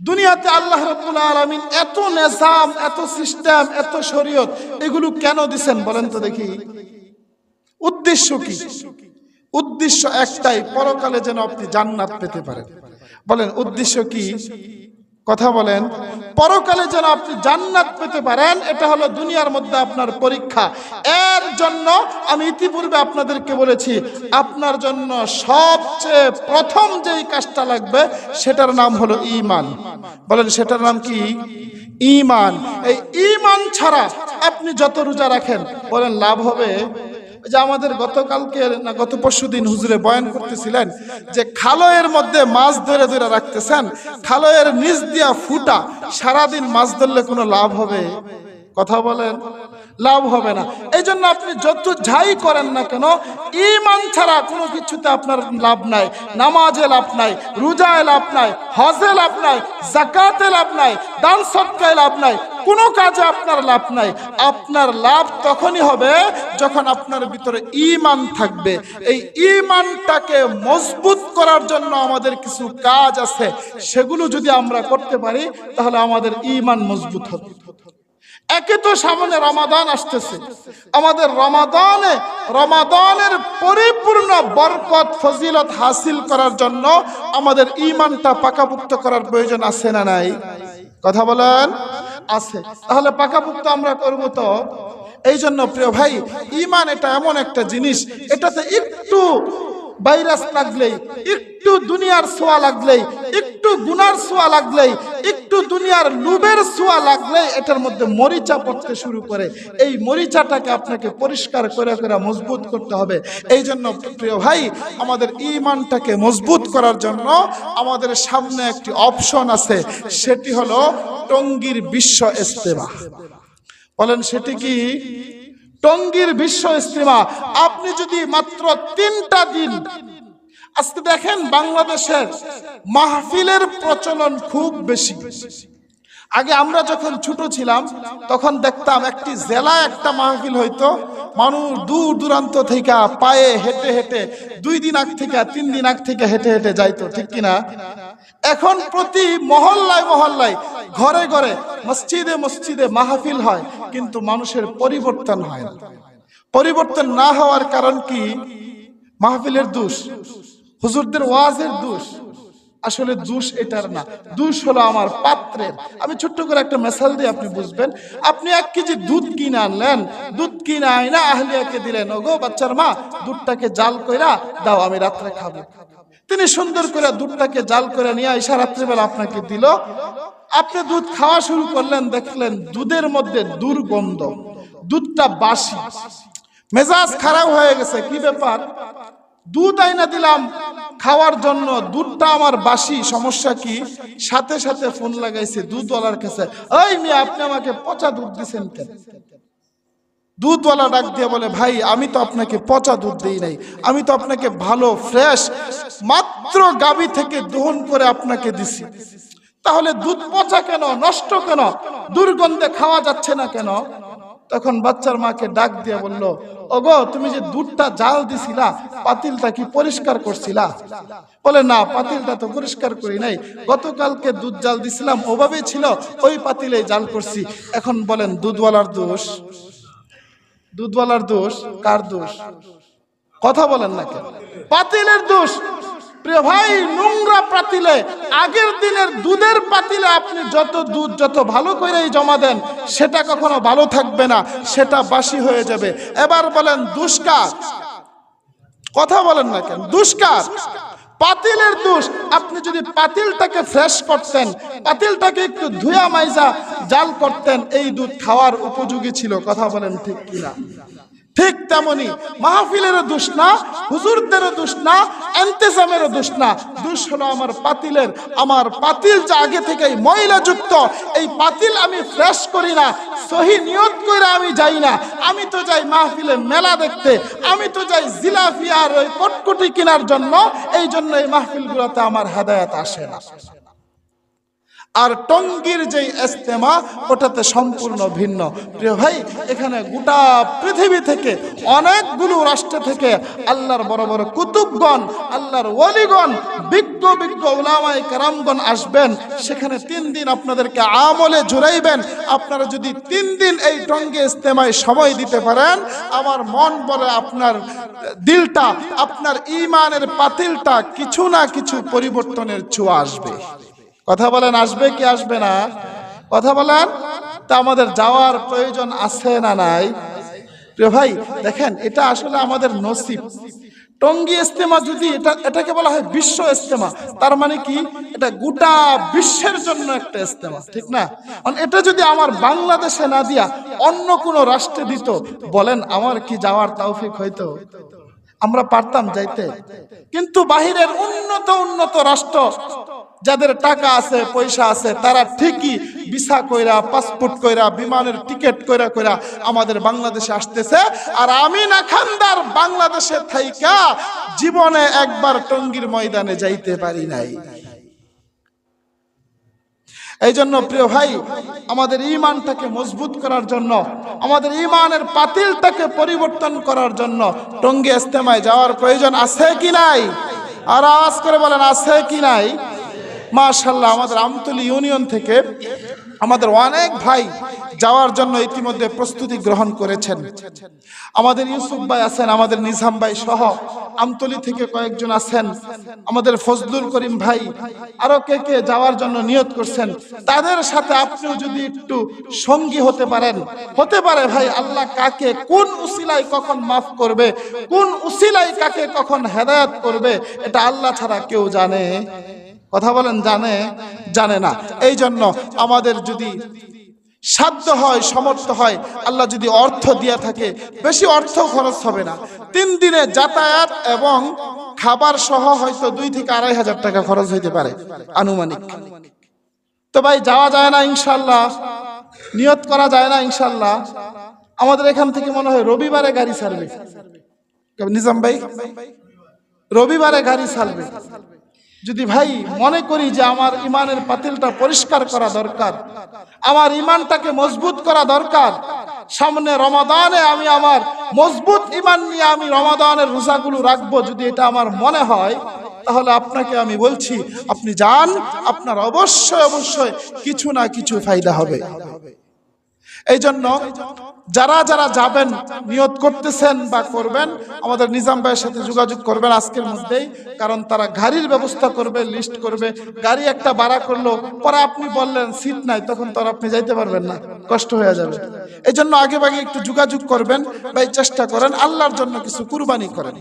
দুনিয়াতে আল্লাহ রব্বুল আলমিন এত নেজাম, এত সিস্টেম, এত শরীয়ত, এগুলো কেন দিছেন বলেন তো দেখি। উদ্দেশ্য কি? উদ্দেশ্য একটাই, পরকালে যেন আপনি জান্নাত পেতে পারেন। বলেন, উদ্দেশ্য কি? কথা বলেন। পরকালে যেন আপনি জান্নাত পেতে পারেন, এটা হলো দুনিয়ার মধ্যে আপনার পরীক্ষা। এর জন্য আমি ইতিপূর্বে আপনাদেরকে বলেছি, আপনার জন্য সবচেয়ে প্রথম যেই কাজটা লাগবে, সেটার নাম হলো ইমান বলেন, সেটার নাম কি? ইমান এই ইমান ছাড়া আপনি যত রোজা রাখেন, বলেন লাভ হবে যে আমাদের গতকালকে না গত পরশু দিন হুজুরে বয়ান করতেছিলেন যে খালয়ের মধ্যে মাছ ধরে ধরে রাখতেছেন, খালয়ের নিচ দিয়া ফুটা, সারাদিন মাছ ধরলে কোনো লাভ হবে? কথা বলেন। লাভ হবে না। এই জন্য আপনি যত যাই করেন না কেন ইমান ছাড়া কোনো কিছুতে আপনার লাভ নাই, নামাজে লাভ নাই, রোজায় লাভ নাই, হজে লাভ নাই জাকাতে লাভ নাই, দান সৎকায় লাভ নাই, কোনো কাজে আপনার লাভ নাই। আপনার লাভ তখনই হবে যখন আপনার ভিতরে ইমান থাকবে, এই ইমানটাকে মজবুত করার জন্য আমাদের কিছু কাজ আছে। সেগুলো যদি আমরা করতে পারি, তাহলে আমাদের ইমান মজবুত হবে। একে তো সামনে রমাদান আসতেছে। আমাদের রমাদানে, রমাদানের পরিপূর্ণ বরকত, ফজিলত হাসিল করার জন্য আমাদের ইমানটা পাকাপুক্ত করার প্রয়োজন আছে না নাই? কথা বলেন? আছে। তাহলে পাকাপুক্ত আমরা করব তো? এই জন্য প্রিয় ভাই ইমান এটা এমন একটা জিনিস, এটাতে একটু ভাইরাস লাগলেই, একটু দুনিয়ার ছোঁয়া লাগলেই, একটু গুনার ছোঁয়া লাগলেই, একটু দুনিয়ার লুবের ছোঁয়া লাগলেই এটার মধ্যে মরিচা পড়তে শুরু করে। এই মরিচাটাকে আপনাকে পরিষ্কার করে করে মজবুত করতে হবে। এই জন্য প্রিয় ভাই, আমাদের ইমানটাকে মজবুত করার জন্য আমাদের সামনে একটি অপশন আছে, সেটি হলো টঙ্গীর বিশ্ব ইস্তেমা। বলেন, সেটি কি? টঙ্গীর বিশ্ব ইস্তেমা আপনি যদি মাত্র তিনটা দিন, আজকে দেখেন বাংলাদেশের মাহফিলের প্রচলন খুব বেশি। আগে আমরা যখন ছোট ছিলাম, তখন দেখতাম একটি জেলা একটা মাহফিল হইতো। মানুষ দূর দূরান্ত থেকে পায়ে হেঁটে হেঁটে, দুই দিন আগ থেকে, তিন দিন আগ থেকে হেঁটে হেঁটে যাইতো, ঠিক কিনা? এখন প্রতি মহল্লায় মহল্লায়, ঘরে ঘরে, মসজিদে মসজিদে মাহফিল হয়, কিন্তু মানুষের পরিবর্তন হয় না। পরিবর্তন না হওয়ার কারণ কি? মাহফিলের দোষ, হুজুরদের ওয়াজের দোষ আসলে দোষ এটার না। দোষ হলো আমার পাত্রের। আমি ছোট্ট করে একটা মেসাল দিয়ে আপনি বুঝবেন। আপনি এক কেজি দুধ কিনে আনলেন, দুধ কিনে আইনা আহলিয়াকে দিলেন, ওগো বাচ্চার মা, দুধটাকে জাল কইরা দাও, আমি রাত্রে খাব। তিনি সুন্দর করে দুধটাকে জাল করে নিয়ে আইসা রাত্রিবেলা আপনাকে দিল। আপনি দুধ খাওয়া শুরু করলেন, দেখলেন দুধের মধ্যে দুর্গন্ধ। দুধটা বাসি। মেজাজ খারাপ হয়ে গেছে, কি ব্যাপার? দুধ আইনা দিলাম খাওয়ার জন্য দুধটা আমার বাসি। সমস্যা কি? সাথে সাথে ফোন লাগাইছে দুধওয়ালার কাছে ওই মিয়া, আপনি আমাকে পচা দুধ দিছেন কেন? দুধওয়ালা ডাক দিয়ে বলে, ভাই, আমি তো আপনাকে পচা দুধ দিই নাই। আমি তো আপনাকে ভালো, ফ্রেশ, মাত্র গাবি থেকে দহন করে আপনাকে দিছি। তাহলে দুধ পচা কেন? নষ্ট কেন? দুর্গন্ধে খাওয়া যাচ্ছে না কেন? তখন বাচ্চার মাকে ডাক দিয়ে বলল, ওগো, তুমি যে দুধটা জাল দিছিলা, পাতিলটা কি পরিষ্কার করছিলা? বলে, না, পাতিলটা তো পরিষ্কার করি নাই। গতকালকে দুধ জাল দিছিলাম ওভাবে ছিল, ওই পাতিলে জাল করছি। এখন বলেন, দুধওয়ালার দোষ? দুধওয়ালার দোষ? কার দোষ? কথা বলেন না কেন। পাতিলের দোষ? প্রিয় ভাই, নোংরা পাতিলে, আগের দিনের দুধের পাতিলে আপনি যত দুধ যত ভালো করেই জমা দেন, সেটা কখনো ভালো থাকবে না, সেটা বাসি হয়ে যাবে। এবার বলেন, দুষ্কার। কথা বলেন না কেন? দুষ্কার। পাতিলের দোষ, আপনি যদি পাতিলটাকে ফ্রেশ করতেন, পাতিলটাকে একটু ধুয়া মাইজা জাল করতেন, এই দুধ খাওয়ার উপযোগী ছিল, কথা বলেন ঠিক কিনা? ঠিক তেমনি মাহফিলেরও দোষ না, হুজুরদেরও দোষ না, এন্তেজামেরও দোষ না। দোষ হলো আমার পাতিলের। আমার পাতিল যা আগে থেকেই ময়লা যুক্ত এই পাতিল আমি ফ্রেশ করি না, সহি নিয়ত করে আমি যাই না। আমি তো যাই মাহফিলে মেলা দেখতে, আমি তো যাই জিলাপি আর ওই কটকটি কেনার জন্য, এই জন্য এই মাহফিলগুলোতে আমার হেদায়াত আসে না। আর টঙ্গির যে ইস্তেমা, ওটাতে সম্পূর্ণ ভিন্ন। প্রিয় ভাই, এখানে গোটা পৃথিবী থেকে, অনেকগুলো রাষ্ট্র থেকে আল্লাহর বড় বড় কুতুবগণ, আল্লাহর ওয়ালিগণ বিজ্ঞ বিজ্ঞ ওলামাই কারামগণ আসবেন। সেখানে তিন দিন আপনাদেরকে আমলে জুড়াইবেন। আপনারা যদি তিন দিন এই টঙ্গী ইস্তেমায় সময় দিতে পারেন, আমার মন বলে আপনার দিলটা, আপনার ইমানের পাতিলটা কিছু না কিছু পরিবর্তনের ছোঁয়া আসবে। কথা বলেন, আসবে কি আসবে না? কথা বলেন, তা আমাদের যাওয়ার প্রয়োজন আছে না নাই? প্রিয় ভাই, দেখেন, এটা আসলে আমাদের নসিব। টঙ্গী ইস্তেমা যদি এটা, এটাকে বলা হয় বিশ্ব ইস্তেমা তার মানে কি? এটা গোটা বিশ্বের জন্য একটা ইস্তেমা ঠিক না? এটা যদি আমার বাংলাদেশে না দিয়া অন্য কোনো রাষ্ট্রে দিত, বলেন আমার কি যাওয়ার তৌফিক হইতো? আমরা পারতাম যাইতে। কিন্তু বাহিরের উন্নত উন্নত রাষ্ট্র যাদের টাকা আছে, পয়সা আছে, তারা ঠিকই ভিসা কইরা, পাসপোর্ট কইরা, বিমানের টিকিট কইরা কইরা আমাদের বাংলাদেশে আসতেছে। আর আমি না খানদার, বাংলাদেশে থাইকা জীবনে একবার টঙ্গির ময়দানে যাইতে পারি নাই। এই জন্য প্রিয় ভাই, আমাদের ইমানটাকে মজবুত করার জন্য, আমাদের ইমানের পাতিলটাকে পরিবর্তন করার জন্য টঙ্গি ইস্তেমায় যাওয়ার প্রয়োজন আছে কি নাই? আর আওয়াজ করে বলেন, আছে কি নাই? মাশাল্লাহ আমাদের আমতলি ইউনিয়ন থেকে আমাদের অনেক ভাই যাওয়ার জন্য ইতিমধ্যে প্রস্তুতি গ্রহণ করেছেন। আমাদের ইউসুফ ভাই আছেন, আমাদের নিজাম ভাই সহ আমতলি থেকে কয়েকজন আছেন। আমাদের ফজলুল করিম ভাই, আরও কে কে যাওয়ার জন্য নিয়ত করছেন। তাদের সাথে আপনিও যদি একটু সঙ্গী হতে পারেন। হতে পারে ভাই, আল্লাহ কাকে কোন উসিলায় কখন মাফ করবে, কোন উসিলায় কাকে কখন হেদায়াত করবে, এটা আল্লাহ ছাড়া কেউ জানে। কথা বলেন, জানে জানে না। এই জন্য আমাদের যদি সাধ্য হয় সমর্থ হয়, আল্লাহ যদি অর্থ দিয়া থাকে, বেশি অর্থ খরচ হবে না। তিন দিনে যাতায়াত এবং খাবার সহ হয়তো দুই থেকে আড়াই হাজার টাকা খরচ হইতে পারে, আনুমানিক। তো ভাই, যাওয়া যায় না ইনশাল্লাহ নিয়ত করা যায় না ইনশাল্লাহ আমাদের এখান থেকে মনে হয় রবিবারে গাড়ি ছাড়বে। নিজাম ভাই, রবিবারে গাড়ি ছাড়বে। যদি ভাই মনে করি যে আমার ইমানের পাতিলটা পরিষ্কার করা দরকার, আমার ইমানটাকে মজবুত করা দরকার, সামনে রমাদানে আমি আমার মজবুত ইমান নিয়ে আমি রমাদানের রোজাগুলো রাখব যদি এটা আমার মনে হয়, তাহলে আপনাকে আমি বলছি, আপনি যান, আপনার অবশ্যই অবশ্যই কিছু না কিছু ফায়দা হবে। এই জন্য যারা যারা যাবেন, নিয়ত করতেছেন বা করবেন, আমাদের নিজাম ভাইয়ের সাথে যোগাযোগ করবেন আজকের মধ্যেই, কারণ তারা গাড়ির ব্যবস্থা করবে লিস্ট করবে। গাড়ি একটা ভাড়া করল পরে আপনি বললেন, সিট নাই, তখন তো আপনি যাইতে পারবেন না, কষ্ট হয়ে যাবে। এই জন্য আগে ভাগে একটু যোগাযোগ করবেন বা চেষ্টা করেন, আল্লাহর জন্য কিছু কুরবানি করেন।